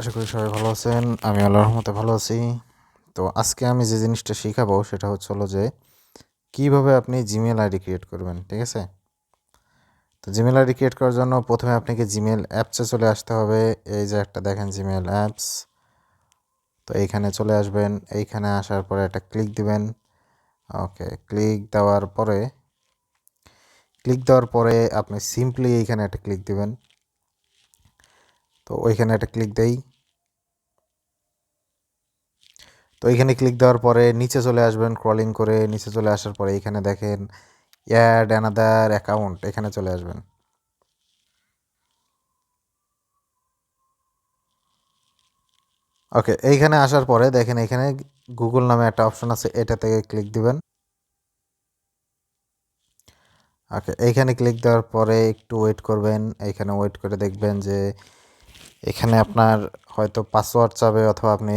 আশা করি সবাই ভালো আছেন। আমি আল্লাহর রহমতে ভালো আছি। তো আজকে আমি যে জিনিসটা শেখাবো সেটা হচ্ছে হলো যে কীভাবে আপনি জিমেল আইডি ক্রিয়েট করবেন, ঠিক আছে? তো জিমেল আইডি ক্রিয়েট করার জন্য প্রথমে আপনাকে জিমেল অ্যাপসে চলে আসতে হবে। এই যে একটা দেখেন জিমেল অ্যাপস তো এইখানে চলে আসবেন। এইখানে আসার পরে একটা ক্লিক দিবেন। ওকে ক্লিক দেওয়ার পরে ক্লিক দেওয়ার পরে আপনি সিম্পলি এইখানে একটা ক্লিক দিবেন। তো ওইখানে একটা ক্লিক দেই। তো এইখানে ক্লিক দেওয়ার পরে নিচে চলে আসবেন ক্রলিং করে, নিচে চলে আসার পরে এখানে দেখেন অ্যাড অ্যানাদার অ্যাকাউন্ট এখানে চলে আসবেন। ওকে এইখানে আসার পরে দেখেন এখানে গুগল নামে একটা অপশন আছে, এটা থেকে ক্লিক দিবেন। ওকে এইখানে ক্লিক দেওয়ার পরে একটু ওয়েট করবেন, এইখানে ওয়েট করে দেখবেন যে এখানে আপনার হয়তো পাসওয়ার্ড চাবে অথবা আপনি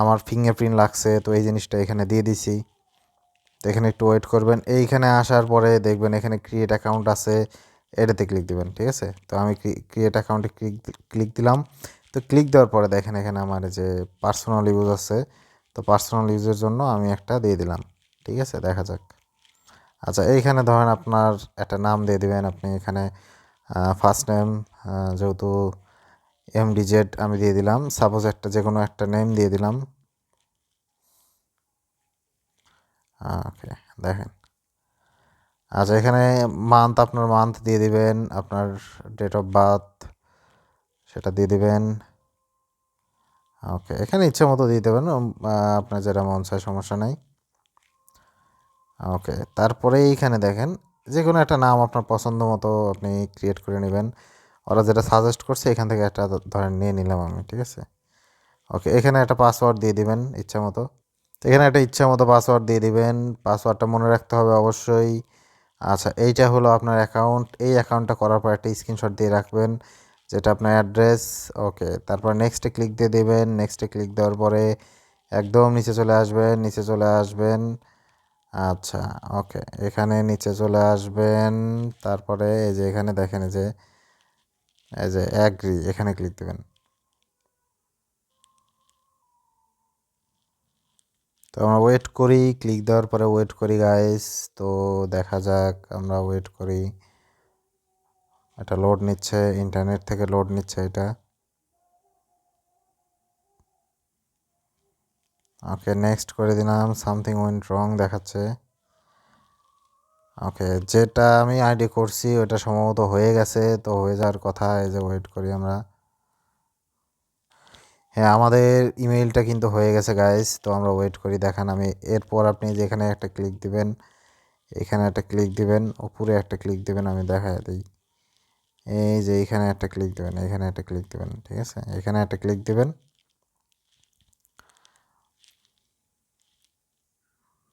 আমার ফিঙ্গারপ্রিন্ট লাগছে, তো এই জিনিসটা এখানে দিয়ে দিছি। তো এখানে একটু ওয়েট করবেন। এইখানে আসার পরে দেখবেন এখানে ক্রিয়েট অ্যাকাউন্ট আছে, এটাতে ক্লিক দিবেন, ঠিক আছে? তো আমি ক্রিয়েট অ্যাকাউন্টে ক্লিক ক্লিক দিলাম। তো ক্লিক দেওয়ার পরে দেখেন এখানে আমার যে পার্সোনাল ইউজ আছে, তো পার্সোনাল ইউজের জন্য আমি একটা দিয়ে দিলাম, ঠিক আছে? দেখা যাক। আচ্ছা এইখানে ধরেন আপনার একটা নাম দিয়ে দিবেন, আপনি এখানে ফার্স্ট নেম যেহেতু এমডিজেড আমি দিয়ে দিলাম। সাপোজ একটা যে কোনো একটা নেম দিয়ে দিলাম। ওকে দেখেন। আচ্ছা এখানে মান্থ আপনার মান্থ দিয়ে দিবেন। আপনার ডেট অফ বার্থ সেটা দিয়ে দিবেন। ওকে এখানে ইচ্ছে মতো দিয়ে দেবেন। আপনার যেটা মন চায়, সমস্যা নেই। ওকে তারপরে এইখানে দেখেন যে কোনো একটা নাম আপনার পছন্দ মতো আপনি ক্রিয়েট করে নেবেন। ওরা যেটা সাজেস্ট করছে, এখান থেকে একটা ধরেন নিয়ে নিলাম আমি, ঠিক আছে? ওকে এখানে একটা পাসওয়ার্ড দিয়ে দিবেন, ইচ্ছা মতো। এখানে একটা ইচ্ছা মতো পাসওয়ার্ড দিয়ে দিবেন পাসওয়ার্ডটা মনে রাখতে হবে অবশ্যই। আচ্ছা এইটা হলো আপনার অ্যাকাউন্ট এই অ্যাকাউন্টটা করার পর একটা স্ক্রিনশট দিয়ে রাখবেন, যেটা আপনার অ্যাড্রেস ওকে তারপর নেক্সটে ক্লিক দিয়ে দেবেন। নেক্সটে ক্লিক দেওয়ার পরে একদম নিচে চলে আসবেন, নিচে চলে আসবেন। আচ্ছা ওকে এখানে নিচে চলে আসবেন। তারপরে এই যে এখানে দেখেন যে এই যে অ্যাগ্রি এখানে ক্লিক দেবেন। তো আমরা ওয়েট করি ক্লিক দেওয়ার পরে ওয়েট করি গাইস তো দেখা যাক, আমরা ওয়েট করি। এটা লোড নিচ্ছে ইন্টারনেট থেকে লোড নিচ্ছে এটা। ওকে নেক্সট করে দিলাম সামথিং ওয়েন্ট রং দেখাচ্ছে। ওকে, যেটা আমি আইডি করছি, ওটা সম্ভবত হয়ে গেছে। তো হয়ে যাওয়ার কথা, এই যে ওয়েট করি আমরা। হ্যাঁ আমাদের ইমেইলটা কিন্তু হয়ে গেছে গাইস তো আমরা ওয়েট করি, দেখান আমি এরপর আপনি যেখানে একটা ক্লিক দিবেন, এখানে একটা ক্লিক দিবেন, উপরে একটা ক্লিক দিবেন, আমি দেখা দিই। এই যে এখানে একটা ক্লিক দেবেন, এখানে একটা ক্লিক দেবেন, ঠিক আছে? এখানে একটা ক্লিক দিবেন।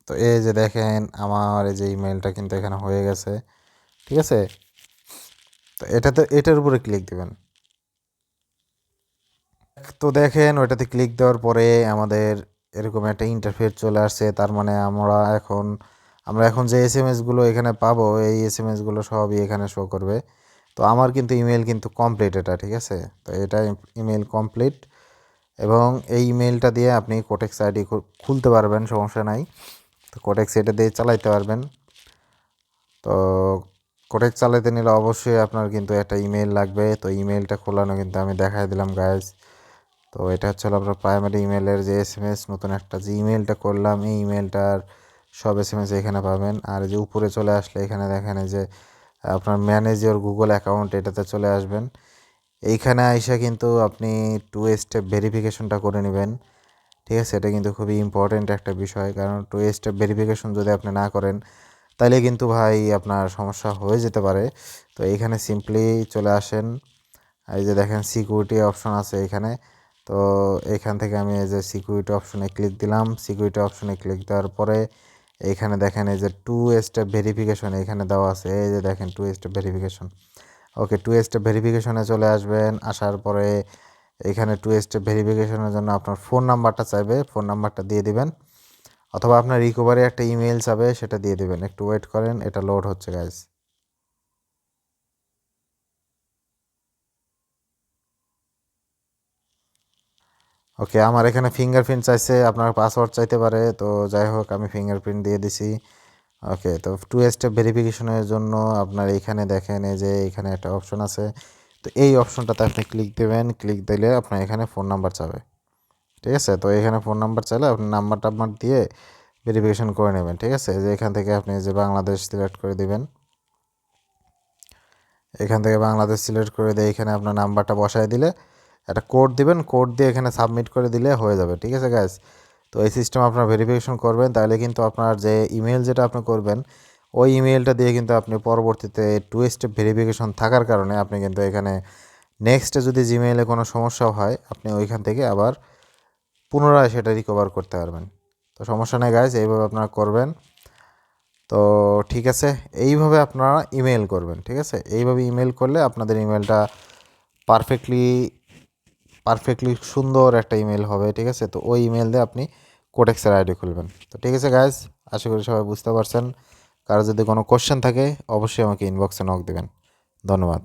তো এই যে দেখেন, আমার এই যে ইমেলটা কিন্তু এখানে হয়ে গেছে। ঠিক আছে? তো এটাতে এটার উপরে ক্লিক দেবেন। তো দেখেন, ওইটাতে ক্লিক দেওয়ার পরে আমাদের এরকম একটা ইন্টারফেস চলে আসছে। তার মানে আমরা এখন আমরা এখন যে এস এম এসগুলো এখানে পাবো, এই এস এম এসগুলো সবই এখানে শো করবে। তো আমার কিন্তু ইমেল কিন্তু কমপ্লিট এটা, ঠিক আছে? তো এটা ইমেল কমপ্লিট এবং এই ইমেলটা দিয়ে আপনি কোটেক্স আইডি খুলতে পারবেন, সমস্যা নাই। তো কোটেক্স এটা দিয়ে চালাইতে পারবেন। তো কোটেক্স চালাইতে নিলে অবশ্যই আপনার কিন্তু একটা ইমেল লাগবে। তো ইমেলটা খোলানো কিন্তু আমি দেখাই দিলাম গাইজ তো এটা হচ্ছে আপনার প্রাইমারি ইমেলের যে এস এম এস নতুন একটা যে ইমেলটা করলাম, এই ইমেলটার সব এস এম এস এখানে পাবেন। আর যে উপরে চলে আসলে এখানে দেখেন যে আপনার ম্যানেজ ইওর গুগল অ্যাকাউন্ট এটাতে চলে আসবেন। এইখানে আইসা কিন্তু আপনি টু স্টেপ ভেরিফিকেশনটা করে নেবেন। ঠিক আছে? এটা কিন্তু খুবই ইম্পর্টেন্ট একটা বিষয়। কারণ টু স্টেপ ভেরিফিকেশন যদি আপনি না করেন তাহলে কিন্তু ভাই আপনার সমস্যা হয়ে যেতে পারে। তো এইখানে সিম্পলি চলে আসেন। এই যে দেখেন সিকিউরিটি অপশন আছে এখানে। তো এখান থেকে আমি এই যে সিকিউরিটি অপশনে ক্লিক দিলাম। সিকিউরিটি অপশনে ক্লিক দেওয়ার পরে এইখানে দেখেন এই যে টু স্টেপ ভেরিফিকেশন এখানে দেওয়া আছে। এই যে দেখেন two step verification okay two step ভেরিফিকেশনে চলে আসবেন। আসার পরে এখানে টু স্টেপ ভেরিফিকেশনের জন্য আপনার ফোন নাম্বারটা চাইবে ফোন নাম্বারটা দিয়ে দিবেন। অথবা আপনার রিকভারি একটা ইমেল চাবে সেটা দিয়ে দিবেন। একটু ওয়েট করেন, এটা লোড হচ্ছে গাইজ ওকে আমার এখানে ফিঙ্গারপ্রিন্ট চাইছে, আপনার পাসওয়ার্ড চাইতে পারে, তো যাই হোক, আমি ফিঙ্গারপ্রিন্ট দিয়ে দিছি। ওকে তো টু স্টেপ ভেরিফিকেশনের জন্য আপনার এখানে দেখেন, এই যে এখানে একটা অপশন আছে। তো এই অপশনটাতে আপনি ক্লিক দেবেন ক্লিক দিলে আপনার এখানে ফোন নাম্বার চাবে। ঠিক আছে? তো এখানে ফোন নাম্বার চাইলে আপনি নাম্বার টাম্বার দিয়ে ভেরিফিকেশন করে নেবেন, ঠিক আছে? যে এখান থেকে আপনি যে বাংলাদেশ সিলেক্ট করে দিবেন, এখান থেকে বাংলাদেশ সিলেক্ট করে দিয়ে এখানে আপনার নাম্বারটা বসায় দিলে একটা কোড দিবেন কোড দিয়ে এখানে সাবমিট করে দিলে হয়ে যাবে, ঠিক আছে গ্যাস তো এই সিস্টেম আপনার ভেরিফিকেশন করবেন, তাহলে কিন্তু আপনার যে ইমেল যেটা আপনি করবেন ওই ইমেলটা দিয়ে কিন্তু আপনি পরবর্তীতে টু স্টেপ ভেরিফিকেশন থাকার কারণে আপনি কিন্তু এখানে নেক্সটে যদি জিমেইলে কোনো সমস্যা হয়, আপনি ওইখান থেকে আবার পুনরায় সেটা রিকভার করতে পারবেন। তো সমস্যা নেই গাইজ এইভাবে আপনারা করবেন। তো ঠিক আছে, এইভাবে আপনারা ইমেল করবেন, ঠিক আছে? এইভাবে ইমেল করলে আপনাদের ইমেলটা পারফেক্টলি পারফেক্টলি সুন্দর একটা ইমেল হবে, ঠিক আছে? তো ওই ইমেল দিয়ে আপনি কোটেক্সের আইডি খুলবেন। তো ঠিক আছে গাইজ আশা করি সবাই বুঝতে পারছেন। কারও যদি কোনো কোশ্চেন থাকে অবশ্যই আমাকে ইনবক্সে নক দেবেন। ধন্যবাদ।